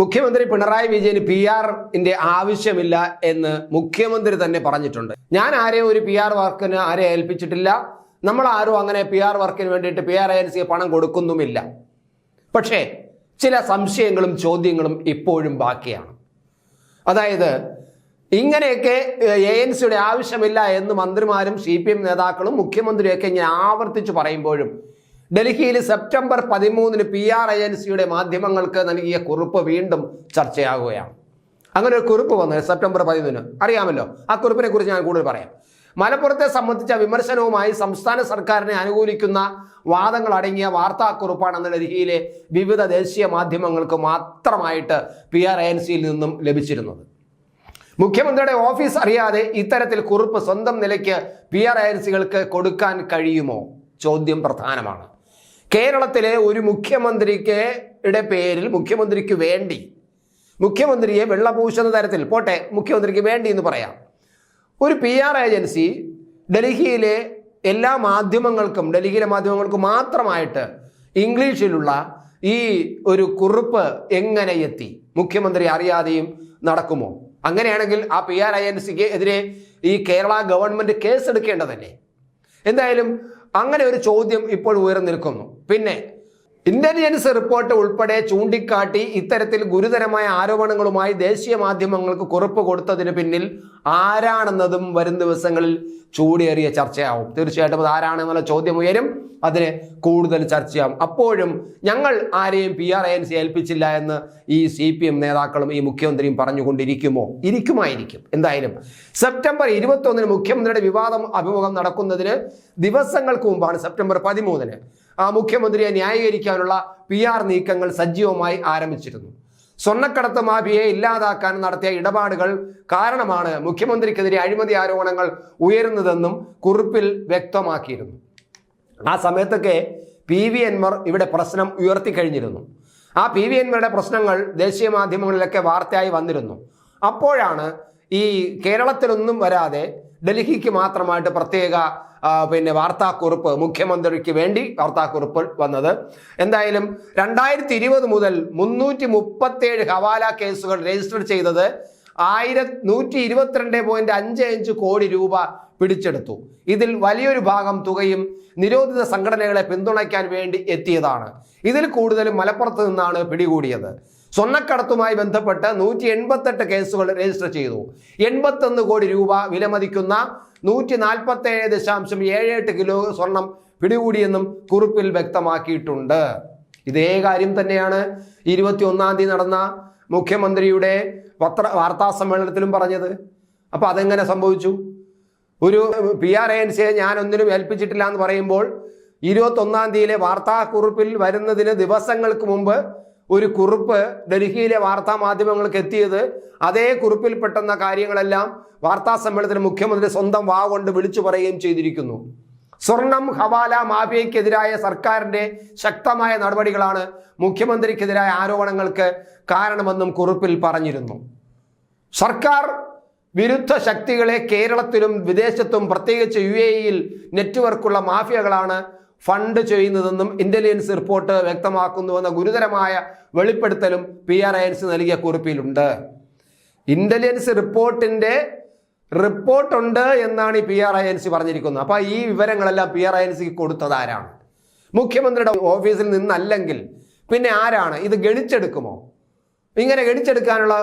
മുഖ്യമന്ത്രി പിണറായി വിജയന് പി ആറിന്റെ ആവശ്യമില്ല എന്ന് മുഖ്യമന്ത്രി തന്നെ പറഞ്ഞിട്ടുണ്ട്. ഞാൻ ആരെയും ഒരു പി ആർ വർക്കിന് ആരെ ഏൽപ്പിച്ചിട്ടില്ല. നമ്മൾ ആരും അങ്ങനെ പി ആർ വർക്കിന് വേണ്ടിയിട്ട് പി ആർ ഏജൻസിക്ക് പണം കൊടുക്കുന്നുമില്ല. പക്ഷേ ചില സംശയങ്ങളും ചോദ്യങ്ങളും ഇപ്പോഴും ബാക്കിയാണ്. അതായത് ഇങ്ങനെയൊക്കെ എ എൻ സിയുടെ ആവശ്യമില്ല എന്ന് മന്ത്രിമാരും സി പി എം നേതാക്കളും മുഖ്യമന്ത്രിയൊക്കെ ഇങ്ങനെ ആവർത്തിച്ച് പറയുമ്പോഴും ഡൽഹിയിൽ സെപ്റ്റംബർ പതിമൂന്നിന് പി ആർ ഏജൻസിയുടെ മാധ്യമങ്ങൾക്ക് നൽകിയ കുറിപ്പ് വീണ്ടും ചർച്ചയാകുകയാണ് അങ്ങനെ ഒരു കുറിപ്പ് വന്നു സെപ്റ്റംബർ പതിമൂന്നിന് അറിയാമല്ലോ ആ കുറിപ്പിനെ കുറിച്ച് ഞാൻ കൂടുതൽ പറയാം. മലപ്പുറത്തെ സംബന്ധിച്ച വിമർശനവുമായി സംസ്ഥാന സർക്കാരിനെ അനുകൂലിക്കുന്ന വാദങ്ങൾ അടങ്ങിയ വാർത്താക്കുറിപ്പാണ് അന്ന് ഡൽഹിയിലെ വിവിധ ദേശീയ മാധ്യമങ്ങൾക്ക് മാത്രമായിട്ട് പി ആർ എൻ സിയിൽ നിന്നും ലഭിച്ചിരുന്നത്. മുഖ്യമന്ത്രിയുടെ ഓഫീസ് അറിയാതെ ഇത്തരത്തിൽ കുറിപ്പ് സ്വന്തം നിലയ്ക്ക് പി ആർ ഏജൻസികൾക്ക് കൊടുക്കാൻ കഴിയുമോ? ചോദ്യം പ്രധാനമാണ്. കേരളത്തിലെ ഒരു മുഖ്യമന്ത്രിക്ക് യുടെ പേരിൽ മുഖ്യമന്ത്രിക്ക് വേണ്ടി മുഖ്യമന്ത്രിയെ വെള്ളപൂശുന്ന തരത്തിൽ പോട്ടെ മുഖ്യമന്ത്രിക്ക് വേണ്ടി എന്ന് പറയാം. ഒരു പി ആർ ഏജൻസി ഡൽഹിയിലെ എല്ലാ മാധ്യമങ്ങൾക്കും ഡൽഹിയിലെ മാധ്യമങ്ങൾക്കും മാത്രമായിട്ട് ഇംഗ്ലീഷിലുള്ള ഈ ഒരു കുറിപ്പ് എങ്ങനെ എത്തി? മുഖ്യമന്ത്രി അറിയാതെയും നടക്കുമോ? അങ്ങനെയാണെങ്കിൽ ആ പി ആർ ഏജൻസിക്ക് എതിരെ ഈ കേരള ഗവൺമെന്റ് കേസ് എടുക്കേണ്ടതല്ലേ എന്തായാലും അങ്ങനെ ഒരു ചോദ്യം ഇപ്പോൾ ഉയർന്നിരിക്കുന്നു. പിന്നെ ഇന്റലിജൻസ് റിപ്പോർട്ട് ഉൾപ്പെടെ ചൂണ്ടിക്കാട്ടി ഇത്തരത്തിൽ ഗുരുതരമായ ആരോപണങ്ങളുമായി ദേശീയ മാധ്യമങ്ങൾക്ക് കുറിപ്പ് കൊടുത്തതിന് പിന്നിൽ ആരാണെന്നതും വരും ദിവസങ്ങളിൽ ചൂടേറിയ ചർച്ചയാവും. തീർച്ചയായിട്ടും അത് ആരാണെന്നുള്ള ചോദ്യം ഉയരും. അതിന് കൂടുതൽ ചർച്ചയാവും. അപ്പോഴും ഞങ്ങൾ ആരെയും പി ആർ ഏൻസി ഏൽപ്പിച്ചില്ല എന്ന് ഈ സി പി എം നേതാക്കളും ഈ മുഖ്യമന്ത്രിയും പറഞ്ഞുകൊണ്ടിരിക്കുമോ? ഇരിക്കുമായിരിക്കും. എന്തായാലും സെപ്റ്റംബർ ഇരുപത്തൊന്നിന് മുഖ്യമന്ത്രിയുടെ വിവാദം അഭിമുഖം നടക്കുന്നതിന് ദിവസങ്ങൾക്ക് മുമ്പാണ് സെപ്റ്റംബർ പതിമൂന്നിന് ആ മുഖ്യമന്ത്രിയെ ന്യായീകരിക്കാനുള്ള പി ആർ നീക്കങ്ങൾ സജീവമായി ആരംഭിച്ചിരുന്നു. സ്വർണക്കടത്ത് മാഫിയെ ഇല്ലാതാക്കാൻ നടത്തിയ ഇടപാടുകൾ കാരണമാണ് മുഖ്യമന്ത്രിക്കെതിരെ അഴിമതി ആരോപണങ്ങൾ ഉയരുന്നതെന്നും കുറിപ്പിൽ വ്യക്തമാക്കിയിരുന്നു. ആ സമയത്തൊക്കെ പി വി എൻമർ ഇവിടെ പ്രശ്നം ഉയർത്തിക്കഴിഞ്ഞിരുന്നു ആ പി വി എൻമറുടെ പ്രശ്നങ്ങൾ ദേശീയ മാധ്യമങ്ങളിലൊക്കെ വാർത്തയായി വന്നിരുന്നു. അപ്പോഴാണ് ഈ കേരളത്തിലൊന്നും വരാതെ ഡൽഹിക്ക് മാത്രമായിട്ട് പ്രത്യേക പിന്നെ വാർത്താക്കുറിപ്പ് മുഖ്യമന്ത്രിക്ക് വേണ്ടി വാർത്താക്കുറിപ്പ് വന്നത്. എന്തായാലും രണ്ടായിരത്തി ഇരുപത് മുതൽ മുന്നൂറ്റി മുപ്പത്തേഴ് ഹവാല കേസുകൾ രജിസ്റ്റർ ചെയ്തത് ആയിര നൂറ്റി ഇരുപത്തിരണ്ട് പോയിന്റ് അഞ്ച് അഞ്ച് കോടി രൂപ പിടിച്ചെടുത്തു. ഇതിൽ വലിയൊരു ഭാഗം തുകയും നിരോധിത സംഘടനകളെ പിന്തുണയ്ക്കാൻ വേണ്ടി എത്തിയതാണ്. ഇതിൽ കൂടുതലും മലപ്പുറത്ത് നിന്നാണ് പിടികൂടിയത്. സ്വർണക്കടത്തുമായി ബന്ധപ്പെട്ട് നൂറ്റി എൺപത്തെട്ട് കേസുകൾ രജിസ്റ്റർ ചെയ്തു. എൺപത്തൊന്ന് കോടി രൂപ വിലമതിക്കുന്ന നൂറ്റി നാൽപ്പത്തേഴ് ദശാംശം ഏഴ് എട്ട് കിലോ സ്വർണം പിടികൂടിയെന്നും കുറിപ്പിൽ വ്യക്തമാക്കിയിട്ടുണ്ട്. ഇതേ കാര്യം തന്നെയാണ് ഇരുപത്തി ഒന്നാം തീയതി നടന്ന മുഖ്യമന്ത്രിയുടെ പത്ര വാർത്താ സമ്മേളനത്തിലും പറഞ്ഞത്. അപ്പോൾ അതെങ്ങനെ സംഭവിച്ചു? ഒരു പി ആർ ഏജൻസിയെ ഞാൻ ഒന്നിനും ഏൽപ്പിച്ചിട്ടില്ല എന്ന് പറയുമ്പോൾ ഇരുപത്തൊന്നാം തീയതിയിലെ വാർത്താക്കുറിപ്പിൽ വരുന്നതിന് ദിവസങ്ങൾക്ക് മുമ്പ് ഒരു കുറിപ്പ് ഡൽഹിയിലെ വാർത്താ മാധ്യമങ്ങൾക്ക് എത്തിയത് അതേ കുറിപ്പിൽ പെട്ടെന്ന കാര്യങ്ങളെല്ലാം വാർത്താ സമ്മേളനത്തിൽ മുഖ്യമന്ത്രി സ്വന്തം വാ കൊണ്ട് വിളിച്ചു പറയുകയും ചെയ്തിരിക്കുന്നു. സ്വർണം ഹവാല മാഫിയയ്ക്കെതിരായ സർക്കാരിന്റെ ശക്തമായ നടപടികളാണ് മുഖ്യമന്ത്രിക്കെതിരായ ആരോപണങ്ങൾക്ക് കാരണമെന്നും കുറിപ്പിൽ പറഞ്ഞിരുന്നു. സർക്കാർ വിരുദ്ധ ശക്തികളെ കേരളത്തിലും വിദേശത്തും പ്രത്യേകിച്ച് യു എ നെറ്റ്വർക്കുള്ള മാഫിയകളാണ് ഫണ്ട് ചെയ്യുന്നതെന്നും ഇന്റലിജൻസ് റിപ്പോർട്ട് വ്യക്തമാക്കുന്നുവെന്ന ഗുരുതരമായ വെളിപ്പെടുത്തലും പി ആർ ഐൻസ് നൽകിയ കുറിപ്പിലുണ്ട്. ഇന്റലിജൻസ് റിപ്പോർട്ടിന്റെ റിപ്പോർട്ടുണ്ട് എന്നാണ് ഈ P R I N C പറഞ്ഞിരിക്കുന്നത്. അപ്പൊ ഈ വിവരങ്ങളെല്ലാം പി ആർ ഐ എൻ സിക്ക് കൊടുത്തത് ആരാണ്? മുഖ്യമന്ത്രിയുടെ ഓഫീസിൽ നിന്നല്ലെങ്കിൽ പിന്നെ ആരാണ്? ഇത് ഗണിച്ചെടുക്കുമോ? ഇങ്ങനെ ഗണിച്ചെടുക്കാനുള്ള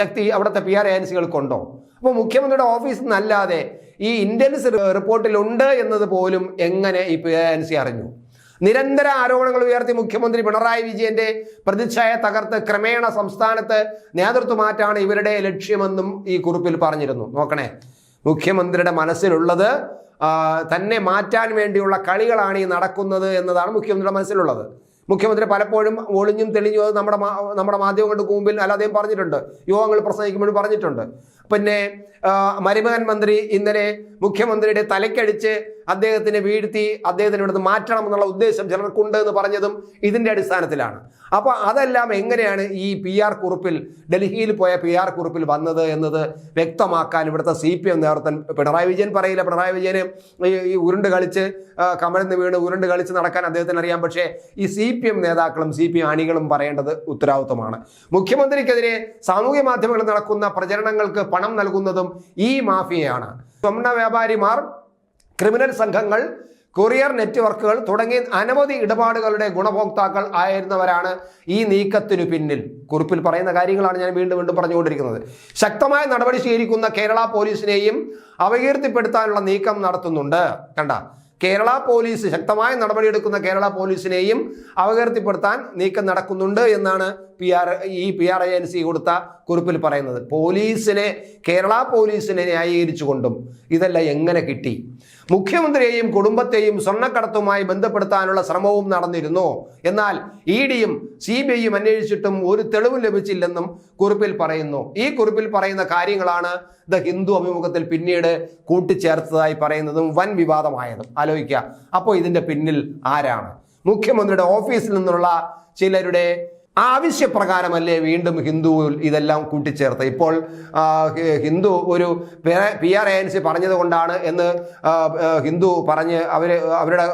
ശക്തി അവിടുത്തെ പി ആർ ഏജൻസികൾക്കുണ്ടോ അപ്പോൾ മുഖ്യമന്ത്രിയുടെ ഓഫീസിൽ നിന്നല്ലാതെ ഈ ഇന്റലിജൻസ് റിപ്പോർട്ടിലുണ്ട് എന്നത് പോലും എങ്ങനെ ഈ പി എൻ സി അറിഞ്ഞു? നിരന്തര ആരോപണങ്ങൾ ഉയർത്തി മുഖ്യമന്ത്രി പിണറായി വിജയന്റെ പ്രതിച്ഛായ തകർത്ത് ക്രമേണ സംസ്ഥാനത്ത് നേതൃത്വമാറ്റാണ് ഇവരുടെ ലക്ഷ്യമെന്നും ഈ കുറിപ്പിൽ പറഞ്ഞിരുന്നു. നോക്കണേ. മുഖ്യമന്ത്രിയുടെ മനസ്സിലുള്ളത് തന്നെ മാറ്റാൻ വേണ്ടിയുള്ള കളികളാണ് ഈ നടക്കുന്നത് എന്നതാണ് മുഖ്യമന്ത്രിയുടെ മനസ്സിലുള്ളത്. മുഖ്യമന്ത്രി പലപ്പോഴും ഒളിഞ്ഞും തെളിഞ്ഞും അത് നമ്മുടെ നമ്മുടെ മാധ്യമങ്ങളുടെ മുമ്പിൽ അല്ലാതെയും പറഞ്ഞിട്ടുണ്ട്. യോഗങ്ങൾ പ്രസംഗിക്കുമ്പോഴും പറഞ്ഞിട്ടുണ്ട്. പിന്നെ മരുമകൻ മന്ത്രി ഇന്നലെ മുഖ്യമന്ത്രിയുടെ തലക്കടിച്ച് അദ്ദേഹത്തിനെ വീഴ്ത്തി അദ്ദേഹത്തിന് ഇവിടുന്ന് മാറ്റണം എന്നുള്ള ഉദ്ദേശം ചിലർക്കുണ്ട് എന്ന് പറഞ്ഞതും ഇതിന്റെ അടിസ്ഥാനത്തിലാണ്. അപ്പോൾ അതെല്ലാം എങ്ങനെയാണ് ഈ പി ആർ കുറിപ്പിൽ ഡൽഹിയിൽ പോയ പി ആർ കുറിപ്പിൽ വന്നത് എന്നത് വ്യക്തമാക്കാൻ ഇവിടുത്തെ സി പി എം നേതൃത്വം പിണറായി വിജയൻ പറയില്ല. പിണറായി വിജയന് ഈ- ഉരുണ്ട് കളിച്ച് കമഴ്ന്ന് വീണ് ഉരുണ്ട് കളിച്ച് നടക്കാൻ അദ്ദേഹത്തിന് അറിയാം. പക്ഷേ ഈ സി പി എം നേതാക്കളും സി പി എം അണികളും പറയേണ്ടത് ഉത്തരവാദിത്വമാണ്. മുഖ്യമന്ത്രിക്കെതിരെ സാമൂഹ്യ മാധ്യമങ്ങളിൽ നടക്കുന്ന പ്രചരണങ്ങൾക്ക് പണം നൽകുന്നതും ഈ മാഫിയയാണ്. സ്വർണ വ്യാപാരിമാർ ക്രിമിനൽ സംഘങ്ങൾ കൊറിയർ നെറ്റ്വർക്കുകൾ തുടങ്ങിയ അനവധി ഇടപാടുകളുടെ ഗുണഭോക്താക്കൾ ആയിരുന്നവരാണ് ഈ നീക്കത്തിനു പിന്നിൽ. കുറിപ്പിൽ പറയുന്ന കാര്യങ്ങളാണ് ഞാൻ വീണ്ടും വീണ്ടും പറഞ്ഞുകൊണ്ടിരിക്കുന്നത്. ശക്തമായ നടപടി സ്വീകരിക്കുന്ന കേരള പോലീസിനെയും അപകീർത്തിപ്പെടുത്താനുള്ള നീക്കം നടത്തുന്നുണ്ട്. കണ്ട കേരള പോലീസ് ശക്തമായ നടപടിയെടുക്കുന്ന കേരള പോലീസിനെയും അപകീർത്തിപ്പെടുത്താൻ നീക്കം നടക്കുന്നുണ്ട് എന്നാണ് പി ആർ ഈ പി ആർ ഏജൻസി കൊടുത്ത കുറിപ്പിൽ പറയുന്നത്. പോലീസിനെ കേരള പോലീസിനെ ന്യായീകരിച്ചുകൊണ്ടും ഇതെല്ലാം എങ്ങനെ കിട്ടി? മുഖ്യമന്ത്രിയെയും കുടുംബത്തെയും സ്വർണക്കടത്തുമായി ബന്ധപ്പെടുത്താനുള്ള ശ്രമവും നടന്നിരുന്നു. എന്നാൽ ഇ ഡിയും സി ബി ഐയും അന്വേഷിച്ചിട്ടും ഒരു തെളിവും ലഭിച്ചില്ലെന്നും കുറിപ്പിൽ പറയുന്നു. ഈ കുറിപ്പിൽ പറയുന്ന കാര്യങ്ങളാണ് ദ ഹിന്ദു അഭിമുഖത്തിൽ പിന്നീട് കൂട്ടിച്ചേർത്തതായി പറയുന്നതും വൻ വിവാദമായതും. ആലോചിക്കുക. അപ്പോൾ ഇതിന്റെ പിന്നിൽ ആരാണ്? മുഖ്യമന്ത്രിയുടെ ഓഫീസിൽ നിന്നുള്ള ചിലരുടെ ആവശ്യപ്രകാരമല്ലേ വീണ്ടും ഹിന്ദു ഇതെല്ലാം കൂട്ടിച്ചേർത്ത് ഇപ്പോൾ ഹിന്ദു ഒരു പി ആർ ഏജൻസി പറഞ്ഞത് കൊണ്ടാണ് എന്ന് ഹിന്ദു പറഞ്ഞ് അവർ അവരുടെ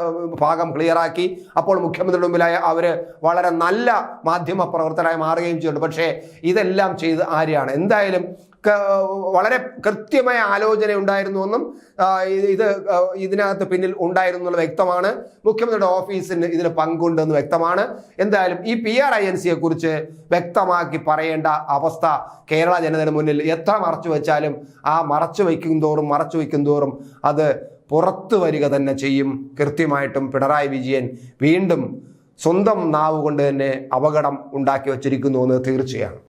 ഭാഗം ക്ലിയറാക്കി. അപ്പോൾ മുഖ്യമന്ത്രിയുടെ മുമ്പിലായ അവർ വളരെ നല്ല മാധ്യമ പ്രവർത്തകരായി മാറുകയും ചെയ്തു. പക്ഷേ ഇതെല്ലാം ചെയ്ത് ആരെയാണ്? എന്തായാലും വളരെ കൃത്യമായ ആലോചന ഉണ്ടായിരുന്നുവെന്നും ഇത് ഇത് ഇതിനകത്ത് പിന്നിൽ ഉണ്ടായിരുന്നു വ്യക്തമാണ്. മുഖ്യമന്ത്രിയുടെ ഓഫീസിന് ഇതിന് പങ്കുണ്ടെന്ന് വ്യക്തമാണ്. എന്തായാലും ഈ പി ആർ ഐ എൻ സിയെ കുറിച്ച് വ്യക്തമാക്കി പറയേണ്ട അവസ്ഥ കേരള ജനതയുടെ മുന്നിൽ എത്ര മറച്ചു വെച്ചാലും ആ മറച്ചു വയ്ക്കും തോറും മറച്ചു വയ്ക്കും തോറും അത് പുറത്തു വരിക തന്നെ ചെയ്യും. കൃത്യമായിട്ടും പിണറായി വിജയൻ വീണ്ടും സ്വന്തം നാവ് കൊണ്ട് തന്നെ അപകടം ഉണ്ടാക്കി വച്ചിരിക്കുന്നു എന്ന് തീർച്ചയാണ്.